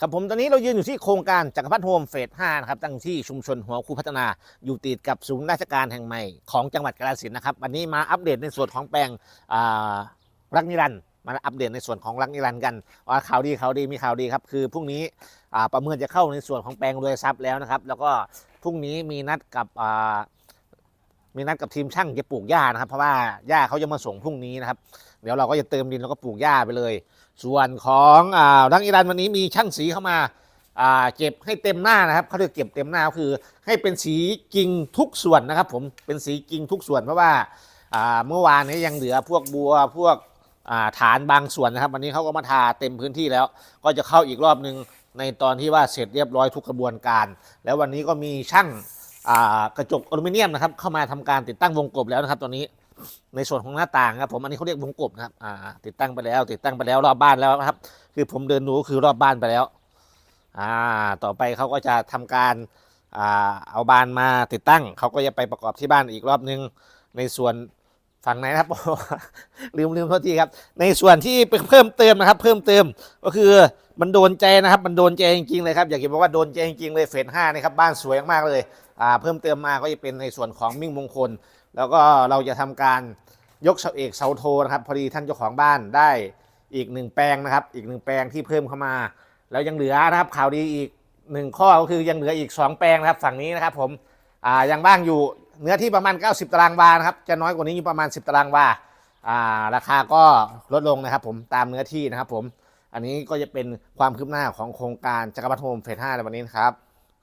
ครับผมตอนนี้เรายืนอยู่ที่โครงการจักรพัฒน์โฮมเฟส5นะครับตั้งที่ชุมชนหัวคูพัฒนาอยู่ติดกับศูนย์ราชการแห่งใหม่ของจังหวัดกาฬสินธุ์นะครับวันนี้มาอัปเดตในส่วนของแปลงรักนิรันดร์มาอัปเดตในส่วนของรักนิรันดร์กันว่าข่าวดีข่าวดีมีข่าวดีครับคือพรุ่งนี้ประเมินจะเข้าในส่วนของแปลงรวยทรัพย์แล้วนะครับ แล้วก็พรุ่งนี้มีนัดกับ มีนัดกับทีมช่างจะปลูกหญ้านะครับ เพราะว่าหญ้าเขาจะมาส่งพรุ่งนี้นะครับ เดี๋ยวเราก็จะเติมดินแล้วก็ปลูกหญ้าไปเลย ส่วนของอ่ารักนิรันวันนี้มีช่างสีเข้ามาอ่าเก็บให้เต็มหน้านะครับเขาเรียกเก็บเต็มหน้าก็คือ ให้เป็นสีจริงทุกส่วนนะครับ ผมเป็นสีจริงทุกส่วนเพราะว่าอ่าเมื่อวานนี้ยังเหลือพวกบัวพวกอ่าฐานบางส่วนนะครับ วันนี้เขาก็มาทาเต็มพื้นที่แล้ว ก็จะเข้าอีกรอบหนึ่งในตอนที่ว่าเสร็จเรียบร้อยทุกกระบวนการ แล้ววันนี้ก็มีช่าง กระจกอลูมิเนียมนะครับเข้ามาทำการติดตั้งวงกบแล้วนะครับตอนนี้ในส่วนของหน้าต่างครับผมอันนี้เขาเรียกวงกบนะครับติดตั้งไปแล้ว ติดตั้งไปแล้วรอบบ้านแล้วนะครับ คือผมเดินดูก็คือรอบบ้านไปแล้วอ่าต่อไปเขาก็จะทำการอ่าเอาบานมาติดตั้งเขาก็จะไปประกอบที่บ้านอีกรอบนึงในส่วน ฝั่งไหนนะครับลืมลืมโทษทีครับ ในส่วนที่เพิ่มเติมนะครับ เพิ่มเติมก็คือมันโดนใจนะครับ มันโดนใจจริงๆเลยครับอยากจะบอกว่าโดนใจจริงๆเลยเฟสห้านะครับบ้านสวยมากเลยอ่าเพิ่มเติมมาก็จะเป็นในส่วนของมิ่งมงคล แล้วก็เราจะทำการยกเสาเอกเสาโทนะครับพอดีท่านเจ้าของบ้านได้อีกหนึ่งแปลงนะครับ อีกหนึ่งแปลงที่เพิ่มเข้ามา แล้วยังเหลือนะครับข่าวดีอีกหนึ่งข้อก็คือยังเหลืออีก 2 แปลงนะครับฝั่งนี้นะครับผม อ่ายังบ้างอยู่เนื้อที่ประมาณ 90 ตารางวานะครับ จะน้อยกว่านี้อยู่ประมาณ 10 ตารางวาอ่าราคาก็ลดลงนะครับผมตามเนื้อที่นะครับผมอันนี้ก็จะเป็นความคืบหน้าของโครงการจักรพรรดิโฮมเฟส5ในวันนี้นะครับ